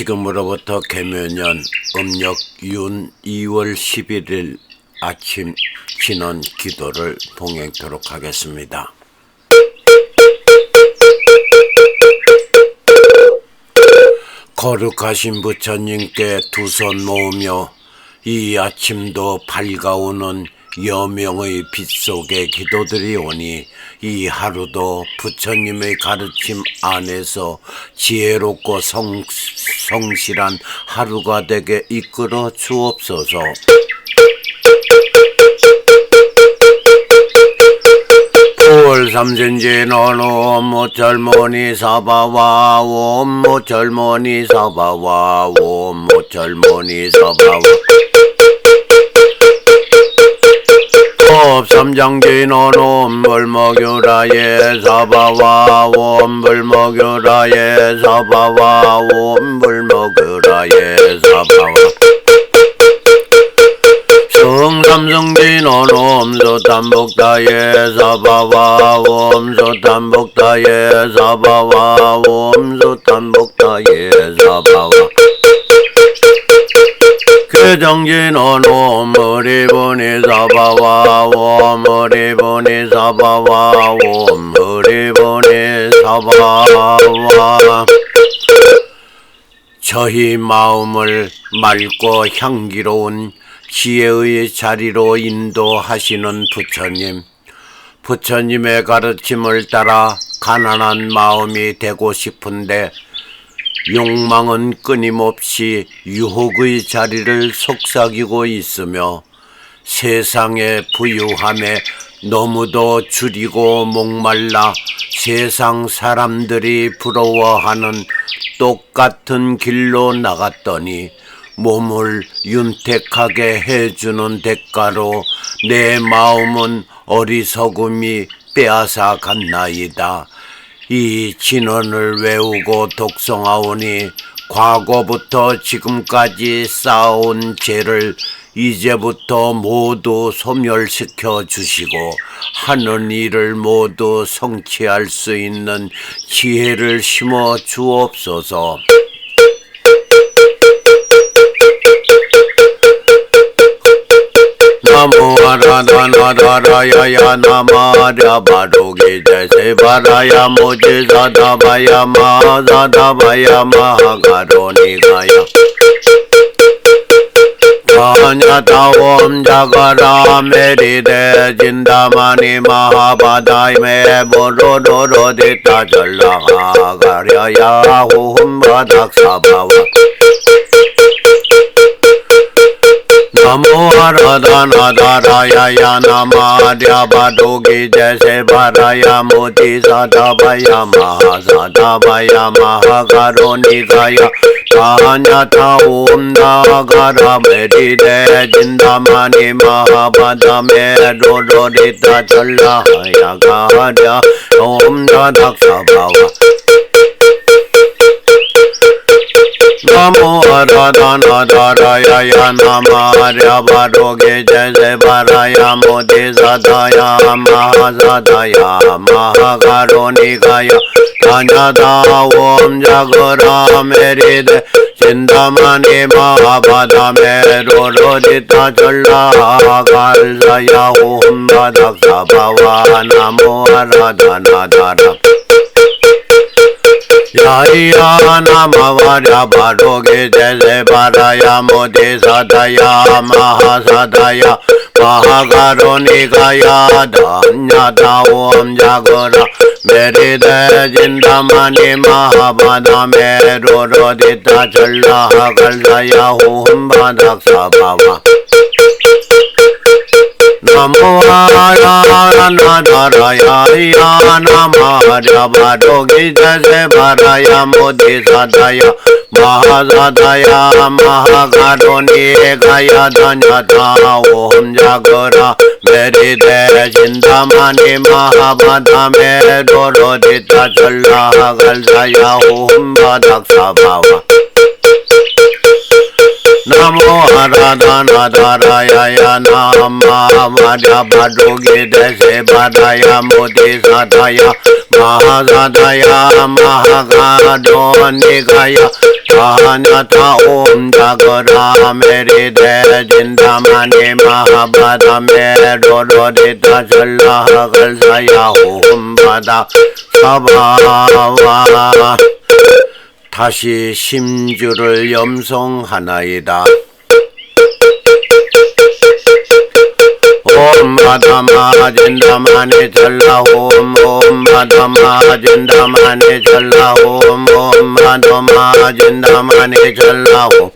지금으로부터 개묘년 음력 윤 2월 11일 아침 진원 기도를 봉행토록 하겠습니다. 거룩하신 부처님께 두 손 모으며 이 아침도 밝아오는 여명의 빛 속에 기도드리 오니 이 하루도 부처님의 가르침 안에서 지혜롭고 성, 성실한 하루가 되게 이끌어 주옵소서. 월 삼sen지 너노 모철모니 사바와 옴 모철모니 사바와 옴 모철모니 사바와 삼장지 너놈 불먹유라예 사바와 옴 불먹유라예 사바와 옴 불먹유라예 사바와. 성삼성진 원옴 소탄복다예 사바와 옴 소탄복다예 사바와 옴 소탄복다예 사바와. 그 정진 원옴 우리보니 사바와 옴 우리보니 사바와 옴 우리보니 사바와. 저희 마음을 맑고 향기로운 지혜의 자리로 인도하시는 부처님, 부처님의 가르침을 따라 가난한 마음이 되고 싶은데 욕망은 끊임없이 유혹의 자리를 속삭이고 있으며 세상의 부유함에 너무도 줄이고 목말라 세상 사람들이 부러워하는 똑같은 길로 나갔더니 몸을 윤택하게 해주는 대가로 내 마음은 어리석음이 빼앗아 갔나이다. 이 진언을 외우고 독성하오니 과거부터 지금까지 쌓아온 죄를 이제부터 모두 소멸시켜 주시고 하는 일을 모두 성취할 수 있는 지혜를 심어 주옵소서. नमो राधा आराधन राया नमारा बारोगे जैसे भराया मुझे दादा भाया मा दादा भया महागारो ने गाया ओम जागरा मेरी दे ज़िंदा मानी महाबादाई में बोलो डो रो देता चल रहा गारिया हो हम बाधा सा बाबा नमो आराधन आधाराया नम आद्या जैसे भराया मोदी साधा भया महा साधा भया महा करो निकाया था ओम दागर बेटी दे ज़िंदा माने महापद मेरे रो रो रिता चल रहा ओम दक्ष बाबा नमो हरदन धरय नमार्य भरोगे जय भरय मोदि सदय, महासदय महकरुणिकय धनदा ॐ जगुरामेरिद चिन्तामणि महापद मे रोदित चल्लकल्लय ॐ दक्ष भव नमो। हरदन धर याया नमवर्य भरोगे जय भरय मोदि सदय, महासदय महाकरुणिकय धन्यत ॐ जगुर मेरे दय जिन्दमणि महापद मे रोदित चल्लः कल्लय ॐ भदक्ष भव नमो नमर्य भरोगि जय भरय मोदि सदय महासदय महाकरुणि गय धन्यता ॐ जगुर मेरि दय चिन्तामणि महापद मे रोदित चल्लः कल्लय ॐ भदक्ष भव नमो हरदन नमो आराधनाधाराय भद्रोगे दशे भदय मोदे सदय महासदय महागाधो निगय सहनथ ॐ जगरामेरे जिन्दमणि महाभद सल्लाह जल्लः कलसय ओम भद सभा 다시 심주를 염송하나이다. 옴 마다마진다마니 잘라옴 옴 마다마진다마니 잘라옴 옴 마다마진다마니 잘라옴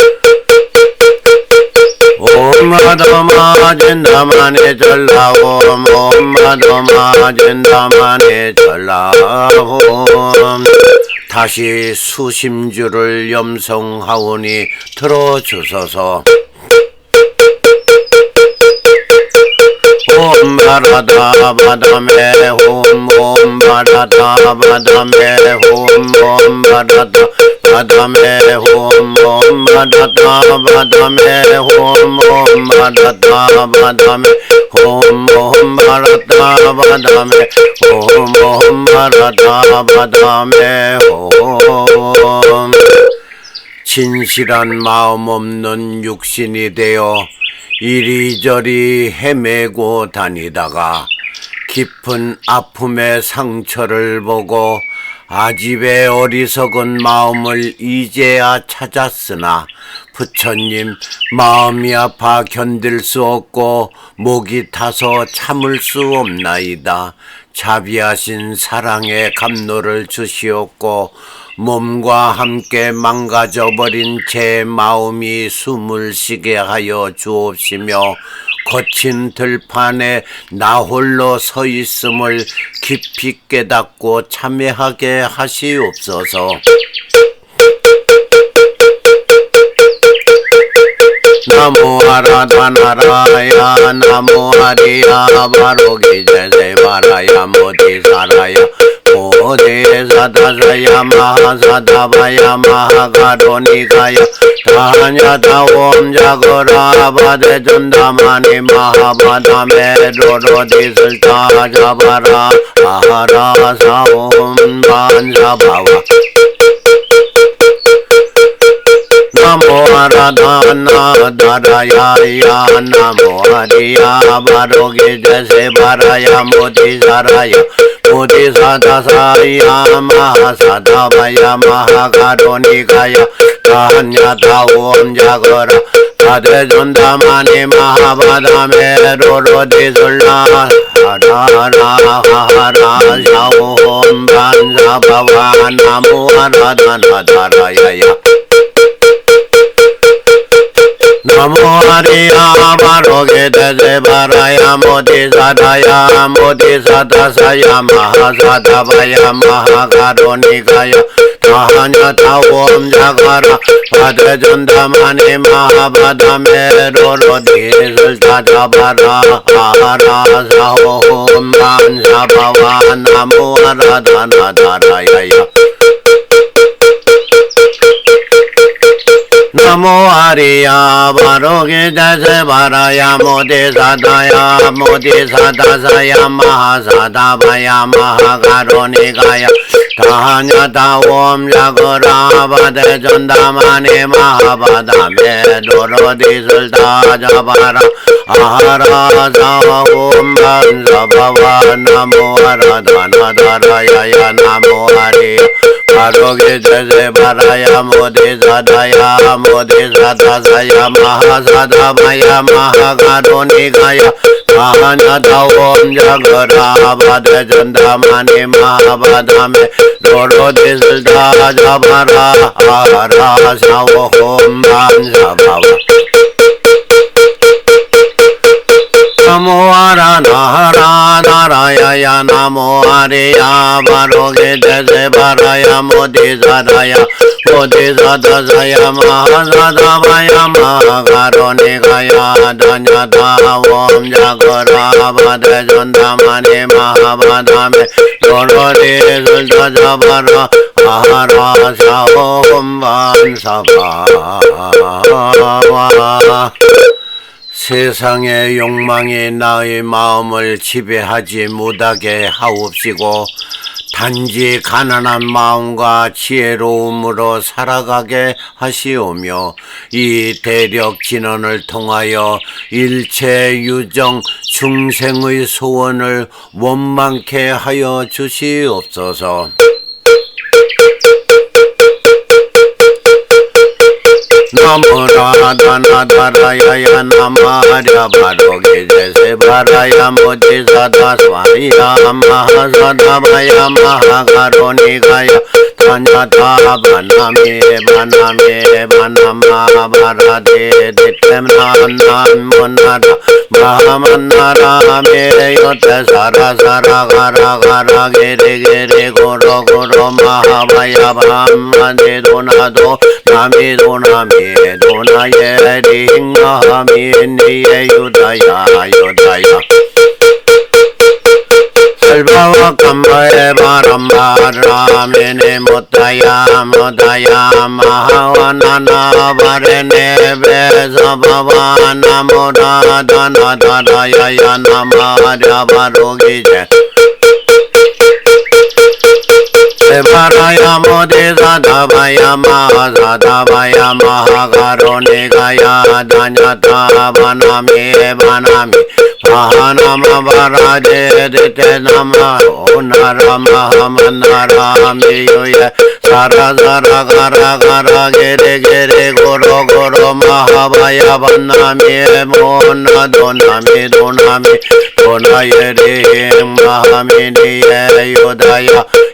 옴 마다마진다마니 잘라옴 옴 마다마진다마니 잘라옴 다시 수심주를 염송하오니 들어주소서. 옴 바라다 바다메 홈옴 바라다 바다메 홈옴 바라다 바다메 홈옴 바라다 바다메 홈옴 바라다 바다메 홈옴 바라다 바다메 홈옴 바라다 바다메 홈 진실한 마음 없는 육신이 되어 이리저리 헤매고 다니다가 깊은 아픔의 상처를 보고 아집의 어리석은 마음을 이제야 찾았으나 부처님 마음이 아파 견딜 수 없고 목이 타서 참을 수 없나이다. 자비하신 사랑의 감노를 주시옵고 몸과 함께 망가져버린 제 마음이 숨을 쉬게 하여 주옵시며 거친 들판에 나 홀로 서 있음을 깊이 깨닫고 참회하게 하시옵소서. नमो आराधा नारायण नमो हरिया, वारोगी जय जय माराया, मोदी साराया, मोदे सदसया महा सदभया महाघटोनिकाया धान्यत ओम जगोरावद चंदमाने महापद में रोरोधि सुल्ता जबरा हरा सा ओम, बांझ भवा नमो राधाना धराया नमो हरिया बारोगे जैसे भराया मोती सराया, मोती सदा साया महा सदा भया महाकारोनी गाया कहन्या था ओम जागोरा हरे झुंदा माने महाबादा में नमो आराधना धराया নমো मोदी আরোগে দে বারায়া মোদি সাধায়া মোদি সাধা সায়া মহা সাধা ভায়া মহা কারণিকায়া महान्यथा ॐ जघर भद्रजन्दमने महाभदमेरोधिरा हरा ॐ माँ भवान् नमो रधनधरय नमो हरिया वारोगे जैसे भराया मोदे साधाया मोदे साधा सया महा साधा भया महाकारो निगाया था ओम जागोरावद चंदा माने महापदा में दोरो ओम भव, नमो हर धन नमो हरिया आरोग्य जय जय भराया मोदे साधाया मोदे साधा सया महा साधा माया महाकारो ओम जगराबाद चंदा माने महाबाधा में दोरो दिल ओम भान नमो आराधर नारायण नमो हरे आरोग्य जय बाराया, मोदी सदाय मोदी सदय महासदाय महाकारुणि गाया धन्यता ओम जगरावध रे महाबधमे गुरुरे सुजबर महाराज ओम वांसभा 세상의 욕망이 나의 마음을 지배하지 못하게 하옵시고 단지 가난한 마음과 지혜로움으로 살아가게 하시오며 이 대력 진언을 통하여 일체 유정 중생의 소원을 원망케 하여 주시옵소서. नमो राधन धराया नम हर भरोगे जैसे भराया मुझे सदा स्वामी राम सदा भया महा करो निगया Vaname, Vaname, Vanama, Varade, Ditem Nanan, Monada, Brahmanara, Mere, Yote, Sara, Sara, Gara, Gara, Gere, Gere, Goro, Goro, Mahavaya, Brahmade, Donado, Nami, Donami, Donaye, Dinga, Miniye, Yudaya, Yudaya, रामिने मुदया मुदया महावननावरणे वेशभवानमुराधनधरय नमार्यवरोगिज प्राणायाम दे राधा भाया महा राधा भाया महाकारो ने गाया धन्यता बनामे बनामे महानम राजे दिते नम ओ नम हम नाम सर सर घर घर गिर गिर गुरु गुरु महाभया बनामे मोन दोनामे दोनामे दोनाय रे महामिनी योदया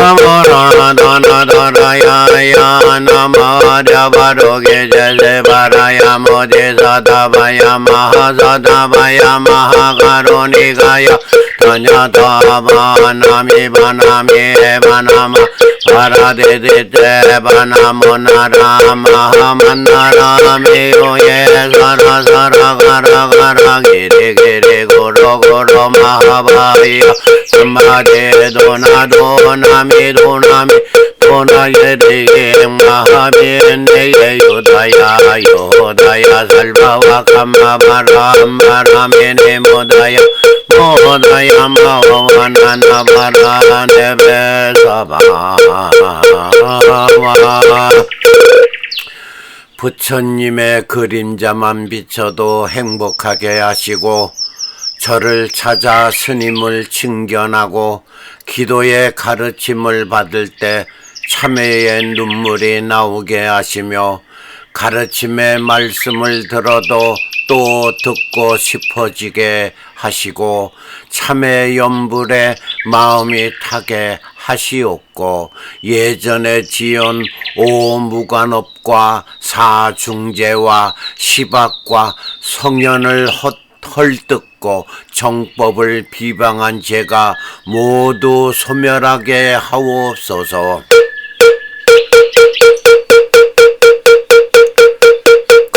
नमो नारायणाय नमो जवरोगे जय जय वराय मोदे सदभय मह सदभय मह करुणिकाय धन्यतावानामि वनामि वनम वरदे दिते वनमो नराम हमन्नरामे यो ये सर सर घर घर Giri Giri 요구로 마하바야 얼마제 도나 도나미 도나미 도나게 되게 마하면 내게 요다야 요다야 살바와 감마바람 바람에 내 모다야 모다야 마와나나 바라 내베사바와 부처님의 그림자만 비춰도 행복하게 하시고 저를 찾아 스님을 칭견하고 기도의 가르침을 받을 때 참회의 눈물이 나오게 하시며 가르침의 말씀을 들어도 또 듣고 싶어지게 하시고 참회 연불에 마음이 타게 하시옵고 예전에 지은 오무관업과 사중제와 시박과 성현을 헛 헐뜯고 정법을 비방한 제가 모두 소멸하게 하옵소서.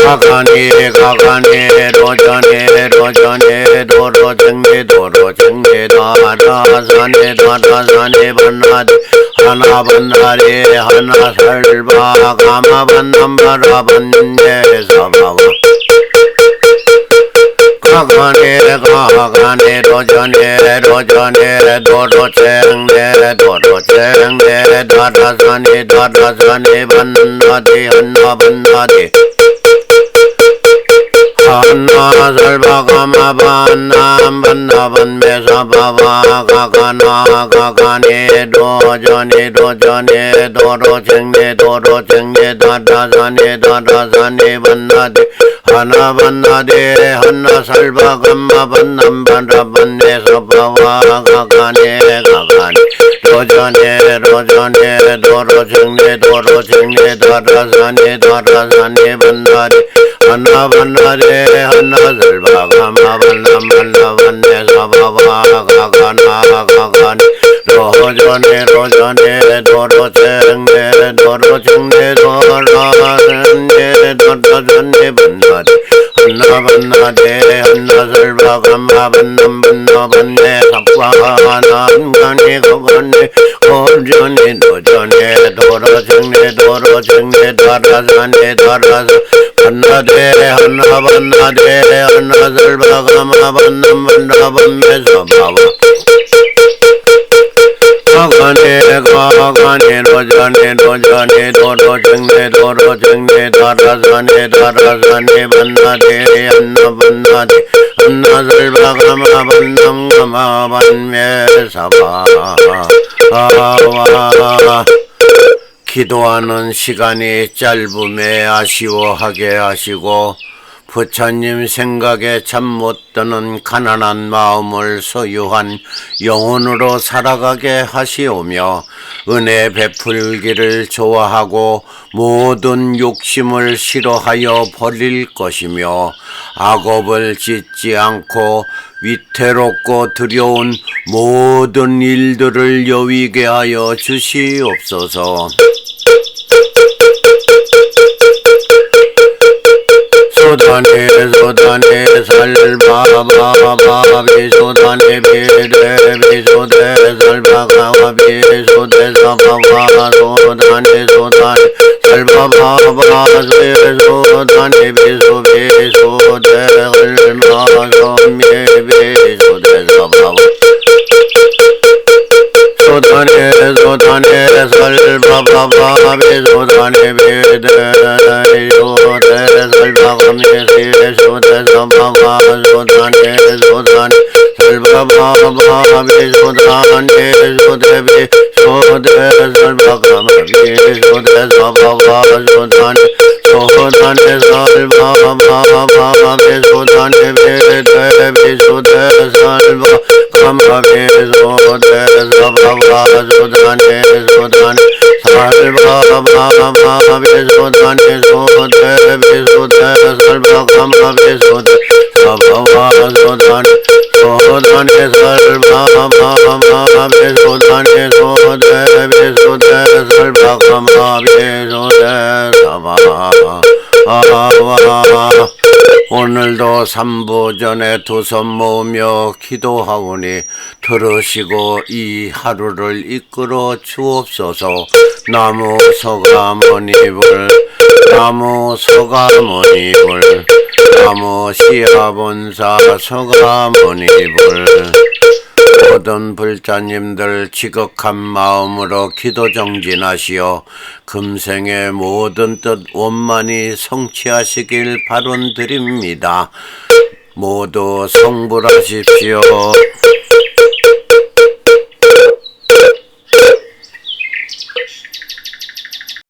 가가니 가가니 로전이 로전이 도로정리 도로정리 다라산이 다라산이 반나디 하나 반나리 하나 살바 가마 반남바라 반예사바와 gane ga gane do jane do jane do do cheng ne do do cheng ne da da zane da da zane banna de anna banna de anna zalba gama banna banna ban me sabava ga gana ga gane do jane do jane do do cheng ne do do cheng ne da da zane da da zane banna de பனவன்ன தேஹன்ன சல்வகம்ம பன்னம் பன்ற பன்னே சொப்பவாகனே ககனே ரோஜனே ரோஜனே தோரோஜனே தோரோஜனே தோரசனே தோரசனே பன்னரே அன்ன பன்னரே அன்ன சல்வகம்ம பன்னம் பன்ன பன்னே சொப்பவாகனா ககனே ரோஜனே ரோஜனே தோரோஜனே தோரோஜனே தோரசனே വന്നാതെ അന്ന വന്നാതെ അന്ന സർവകമ്മ വന്നം വന്ന വന്നേ സപ്വാനാൻവണേ ഗവണ്ണേ ഓർജനെ ദോജനെ ദോരജനെ ദോരജനെ ദോരജനെ ദോരജ വന്നാതെ അന്ന വന്നാതെ അന്ന സർവകമ്മ വന്നം വന്ന വന്നേ സ്വഭാവ 가네 가가네 도자네 도자네 도도정네 도도정네 다라사네 다라사네 반나데 안나 반나데 안나 설바가마 반남가마 반매사바 아와. 기도하는 시간이 짧음에 아쉬워하게 하시고 부처님 생각에 잠 못 드는 가난한 마음을 소유한 영혼으로 살아가게 하시오며 은혜 베풀기를 좋아하고 모든 욕심을 싫어하여 버릴 것이며 악업을 짓지 않고 위태롭고 두려운 모든 일들을 여위게 하여 주시옵소서. सुधाने सुधाने सल बाबा बाबा भी सुधाने भेद भी सुधे सल बाबा भी सुधे सबा सुधाने सुधाने सल बाबा से सुधाने भी सुधे सुधे अल्लाह सोम्य भी सुधे सबा सुधने सुधने सल्प भवामि सुधने, वेद योत सल्प भवामि सुध संभवा सुधने सुधने सल्प भवामि सुधने सुधवे सुध सल्प भवामि सुध संभवा सुधने सुधने सल्प भवामि सुधने, वेद विशुध सल्प समभे सोदे सभवा सुधने सुधन सर्वभावे सुधने सोदे विसुधे सर्वकमभे सुधे सभवा सुधन सोधने सर्वभावे सुधने सोदे विसुधे सर्वकमभे सुधे सभा 오늘도 삼부전에 두 손 모으며 기도하오니 들으시고 이 하루를 이끌어 주옵소서. 나무 서가모니불 나무 서가모니불 나무 시아본사 서가모니불 모든 불자님들 지극한 마음으로 기도 정진하시어 금생의 모든 뜻 원만히 성취하시길 바론드립니다. 모두 성불하십시오.